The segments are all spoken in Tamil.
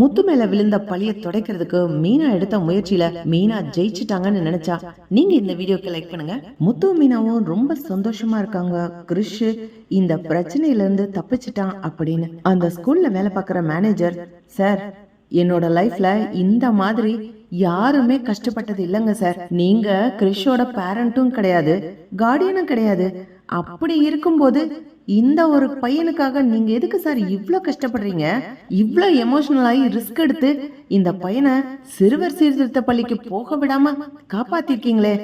முத்து மேல விழுந்த பழிய துடைக்கிறதுக்கு மீனா எடுத்த முயற்சியில மீனா ஜெயிச்சிட்டாங்கன்னு நினைச்சா நீங்க இந்த வீடியோக்கு லைக் பண்ணுங்க. முத்து மீனாவும் ரொம்ப சந்தோஷமா இருக்காங்க. கிறிஷ் இந்த பிரச்சனையில இருந்து தப்பிச்சிட்டான் அப்படின்னு. அந்த ஸ்கூல்ல வேலை பார்க்குற மேனேஜர் சார் என்னோட லைஃப்ல இந்த மாதிரி யாருமே கஷ்டப்பட்டது இல்லைங்க சார். நீங்க கிறிஷோட பேரண்ட்டும் கிடையாது கார்டியனும் கிடையாது. அப்படி இருக்கும்போது இந்த ஒரு பையனுக்காக நீங்க எதுக்கு சார் இவ்ளோ கஷ்டப்படுறீங்க? இவ்ளோ எமோஷனல் ஆகி ரிஸ்க் எடுத்து இந்த பையனை சிறுவர் சீர்திருத்த பள்ளிக்கு போக விடாம காப்பாத்திருக்கீங்களே.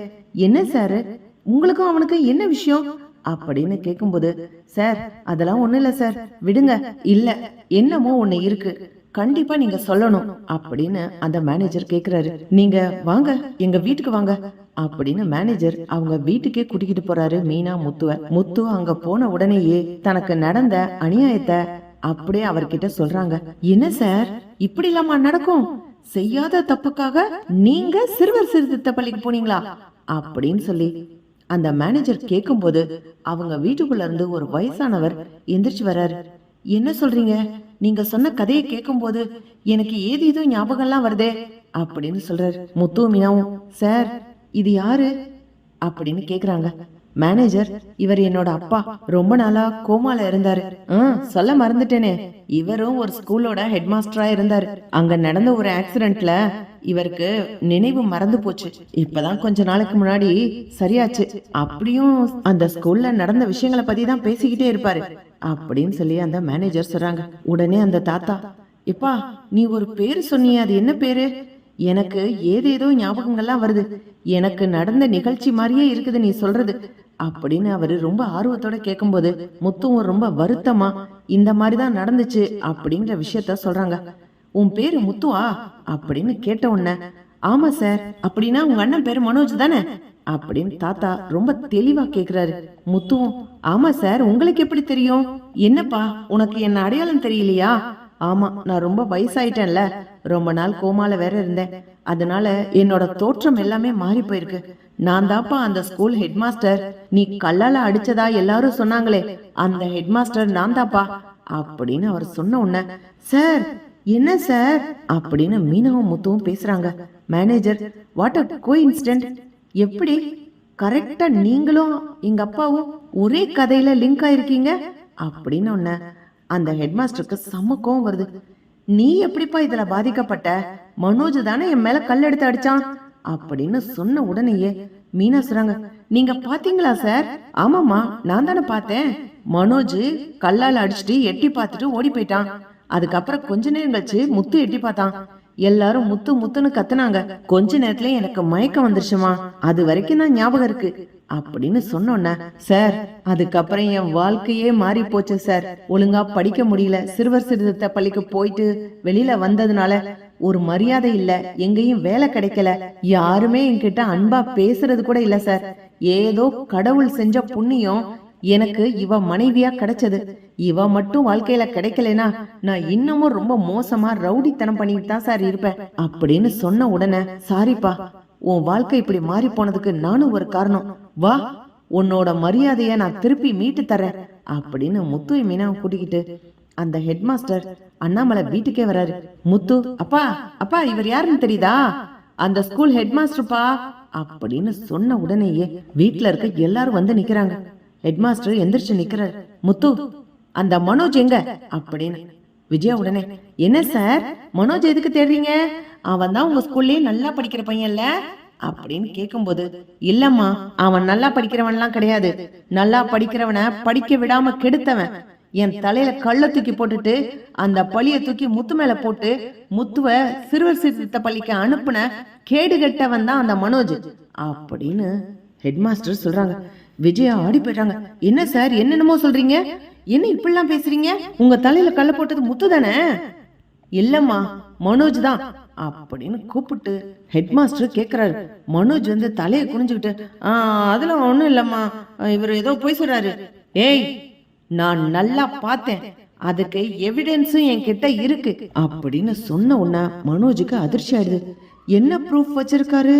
என்ன சார்? உங்களுக்கும் அவனுக்கும் என்ன விஷயம்? அப்படின்னு கேட்கும்போது சார் அதெல்லாம் ஒண்ணும் இல்ல சார். விடுங்க. இல்ல என்னமோ ஒண்ணு இருக்கு. கண்டிப்பா நீங்க சொல்லணும் அப்படின்னு அந்த மேனேஜர் கேக்குறாரு. நீங்க வாங்க எங்க வீட்டுக்கு வாங்க அப்படின்னு மேனேஜர் அவங்க வீட்டுக்கே கூட்டிக்கிட்டு போறாரு மீனா முத்துவ. முத்து அங்க போன உடனேயே தனக்கு நடந்த அநியாயத்தை அப்படியே அவர்கிட்ட சொல்றாங்க. என்ன சார்? இப்படி இல்லாம நடக்கும்? செய்யாத தப்புக்காக நீங்க சிறுவர் சீர்திருத்த பள்ளிக்கு போனீங்களா? அப்படின்னு சொல்லி அந்த மேனேஜர் கேட்கும்போது அவங்க வீட்டுக்குள்ள இருந்து ஒரு வயசானவர் எந்திரிச்சு வர்றாரு. என்ன சொல்றீங்க? நீங்க சொன்ன கதையை கேட்கும்போது எனக்கு ஏது ஏதோ ஞாபகம்லாம் வருதே அப்படின்னு சொல்றாரு முத்து மீனாவும். சார் இது யாரு? அப்படின்னு கேக்குறாங்க. மேனேஜர் இவர் என்னோட அப்பா. ரொம்ப நாளா கோமால இருந்தாரு. சொல்ல மறந்துட்டேனே. இவரும் ஒரு ஸ்கூலோட ஹெட் மாஸ்டரா இருந்தாரு. அங்க நடந்த ஒரு ஆக்சிடென்ட்ல இவருக்கு நினைவு மறந்து போச்சு. இப்பதான் கொஞ்ச நாளைக்கு முன்னாடி சரியாச்சு. அப்படியும் அந்த ஸ்கூல்ல நடந்த விஷயங்களை பத்தி தான் பேசிக்கிட்டே இருப்பாரு. அப்படின்னு சொல்லி அந்த மேனேஜர் சொல்றாங்க. உடனே அந்த தாத்தா எப்பா நீ ஒரு பேரு சொன்னியே அது என்ன பேரு? எனக்கு ஏதேதோ ஞாபகங்கள்லாம் வருது. எனக்கு நடந்த நிகழ்ச்சி மாதிரியே இருக்குது நீ சொல்றது. அப்படின்னு அவரு ரொம்ப ஆர்வத்தோட கேட்கும்போது முத்துவும் ரொம்ப வருத்தமா இந்த மாதிரி தான் நடந்துச்சு அப்படிங்கிற விஷயத்த சொல்றாங்க. உன் பேரு முத்துவா அப்படின்னு கேட்ட உடனே ஆமா சார் அப்படின்னா உங்க அண்ணன் பேரு மனோஜ் தானே? அப்படின்னு தாத்தா ரொம்ப தெளிவா கேக்குறாரு. முத்துவும் ஆமா சார் உங்களுக்கு எப்படி தெரியும்? என்னப்பா உனக்கு என்ன அடையாளம் தெரியலையா? ஆமா நான் ரொம்ப வயசாயிட்டேன்ல. ரொம்ப நாள் கோமால வேற இருந்தேன். அதனால என்னோட தோற்றம் எல்லாமே மாறி போயிருக்கு. நான் தான்ப்பா அந்த ஸ்கூல் ஹெட் மாஸ்டர் நீ கல்லால அடிச்சதா எல்லாரும் சொன்னாங்களே அந்த ஹெட் மாஸ்டர் நான் தான்ப்பா அப்படின்னு அவர் சொன்ன உடனே சார் என்ன சார்? அப்படின்னு மீனவும் முத்துவும் பேசுறாங்க. மேனேஜர் வாட் அ கோ எப்படி? கரெக்டா நீங்களும் எங்க அப்பாவும் ஒரே கதையில லிங்க் ஆயிருக்கீங்க? அப்படின்னு ஒன்ன அந்த ஹெட்மாஸ்டருக்கு செம்ம கோவம் வருது. நீ எப்படிப்பா இதுல பாதிக்கப்பட்ட? மனோஜ் தானே என் மேல கல் எடுத்து அடிச்சான்? அப்படின்னு சொன்ன உடனேயே மீனா சொல்றாங்க. நீங்க பாத்தீங்களா சார்? ஆமாமா நான் தானே பார்த்தேன். மனோஜ் கல்லால் அடிச்சுட்டு எட்டி பார்த்துட்டு ஓடி போயிட்டான். அதுக்கப்புறம் கொஞ்ச நேரம் கழிச்சு முத்து எட்டி பார்த்தான். எல்லாரும் முத்து முத்துன்னு கத்துனாங்க. கொஞ்ச நேரத்துல எனக்கு மயக்கம் வந்துருச்சுமா. அது வரைக்கும் தான் ஞாபகம் இருக்கு. அப்படின்னு சொன்னோன்ன சார் அதுக்கப்புறம் என் வாழ்க்கையே மாறி போச்சு சார். ஒழுங்கா படிக்க முடியல. சிறுவர் சிறுத்த பள்ளிக்கு போயிட்டு வெளியில வந்ததுனால ஒரு மரியாதை இல்ல. எங்கேயும் வேலை கிடைக்கல. யாருமே என்கிட்ட அன்பா பேசுறது கூட இல்ல சார். ஏதோ கடவுள் செஞ்ச புண்ணியம் எனக்கு இவ மனைவியா கிடைச்சது. இவ மட்டும் வாழ்க்கையில கிடைக்கலனா நான் இன்னமும் ரொம்ப மோசமா ரவுடித்தனம் பண்ணிட்டு தான் சார் இருப்பேன் அப்படின்னு சொன்ன உடனே சாரிப்பா உன் வாழ்க்கை இப்படி மாறி போனதுக்கு நானும் ஒரு காரணம். வா உன்னோட மரியாதைய நான் திருப்பி மீட்டு தரேன் அப்படின்னு முத்து மீனா கூட்டிக்கிட்டு அந்த ஹெட் மாஸ்டர் அண்ணாமலை வீட்டுக்கே வராரு. முத்து அப்பா அப்பா இவர் யாருன்னு தெரியுதா? அந்த ஸ்கூல் ஹெட்மாஸ்டர்ப்பா? அப்படின்னு சொன்ன உடனேயே வீட்டுல இருக்க எல்லாரும் வந்து நிக்கிறாங்க. ஹெட் மாஸ்டர் எந்திரிச்சு நிக்கிறாரு. முத்து அந்த மனோஜ் எங்க? அப்படின்னு. விஜயா உடனே என்ன சார்? மனோஜ் எதுக்கு தேடுறீங்க? அவன் தான் உங்க ஸ்கூல்லயே நல்லா படிக்கிற பையன்ல அப்படின்னு கேட்கும்போது இல்லம்மா அவன் நல்லா படிக்கிறவன்லாம் கிடையாது. நல்லா படிக்கிறவனை படிக்க விடாம கெடுத்தவன். என் தலையில கள்ள தூக்கி போட்டுட்டு அந்த பழிய தூக்கி முத்து மேல போட்டு முத்துவ சிறுவர் சீர்திருத்த பள்ளிக்கு அனுப்புன கேடு கெட்டவன் தான் அந்த மனோஜ். அப்படின்னு ஹெட் மாஸ்டர் சொல்றாங்க. விஜயா ஆடி போயிட்டாங்க என்ன சார் என்னென்னமோ சொல்றீங்க? என்ன இப்படிலாம் பேசுறீங்க? உங்க தலையில கள்ள போட்டது முத்து தானே? இல்லம்மா மனோஜ் தான். அப்படின்னு கூப்பிட்டு ஹெட் மாஸ்டர் கேக்குறாரு. மனோஜ் வந்து தலையை குனிஞ்சுக்கிட்டு "ஆ, அதெல்லாம் ஒண்ணும் இல்லம்மா. இவர் ஏதோ போய் சொல்றாரு. ஏய் நான் நல்லா பார்த்தேன். அதுக்கு எவிடன்ஸும் என்கிட்ட இருக்கு. அப்படின்னு சொன்ன உடனே மனோஜுக்கு அதிர்ச்சி ஆயிடுது. என்ன ப்ரூஃப் வச்சிருக்காரு?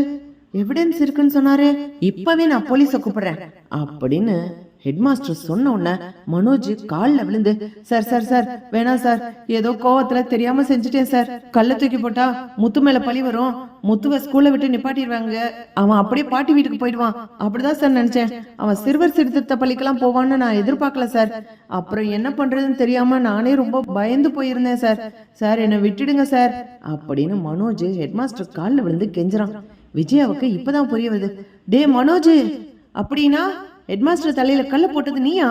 எவிடன்ஸ் இருக்குன்னு சொன்னாரு இப்பவே நான் போலீஸ கூப்பிடுறேன். அப்படின்னு ஹெட் மாஸ்டர் சொன்ன உடனே மனோஜ் காலில் விழுந்து சார் சார் சார் வேணாம் சார் ஏதோ கோவத்துல தெரியாம செஞ்சுட்டேன் சார். கல்ல தூக்கி போட்டா முத்து மேல பழி வரும். முத்துவை ஸ்கூல்ல விட்டு நிப்பாட்டிடுவாங்க. அவன் அப்படியே பாட்டி வீட்டுக்கு போயிடுவான். அப்படிதான் சார் நினைச்சேன். அவன் சிறுவர் சிறுத்த பள்ளிக்கெல்லாம் போவான்னு நான் எதிர்பார்க்கல சார். அப்புறம் என்ன பண்றதுன்னு தெரியாம நானே ரொம்ப பயந்து போயிருந்தேன் சார். சார் என்னை விட்டுடுங்க சார். அப்படின்னு மனோஜ் ஹெட் மாஸ்டர் காலில் விழுந்து கெஞ்சுறான். விஜயாவுக்கு இப்பதான் புரிய வருது டே மனோஜ் அப்படின்னா ஹெட்மாஸ்டர் தலையில கல்ல போட்டது நீயா?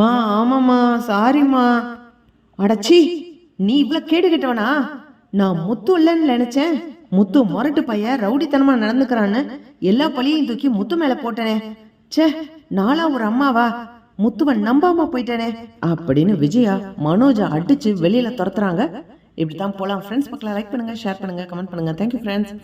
மா ஆமாம்மா சாரிம்மா. அடச்சி நீ இவ்வளோ கேடு கெட்டவனா? நான் முத்து இல்லைன்னு நினைச்சேன். முத்து முரட்டு பையன் ரவுடித்தனமா நடந்துக்கிறான்னு எல்லா பழியையும் தூக்கி முத்து மேல போட்டனே. ச்சே நாளா ஒரு அம்மாவா? முத்துவன் நம்பாம போயிட்டனே. அப்படின்னு விஜயா மனோஜா அடிச்சு வெளியில துரத்துறாங்க. இப்படித்தான் போலாம். ஃப்ரெண்ட்ஸ் பக்கம் லைக் பண்ணுங்க ஷேர் பண்ணுங்க கமெண்ட் பண்ணுங்க. Thank you friends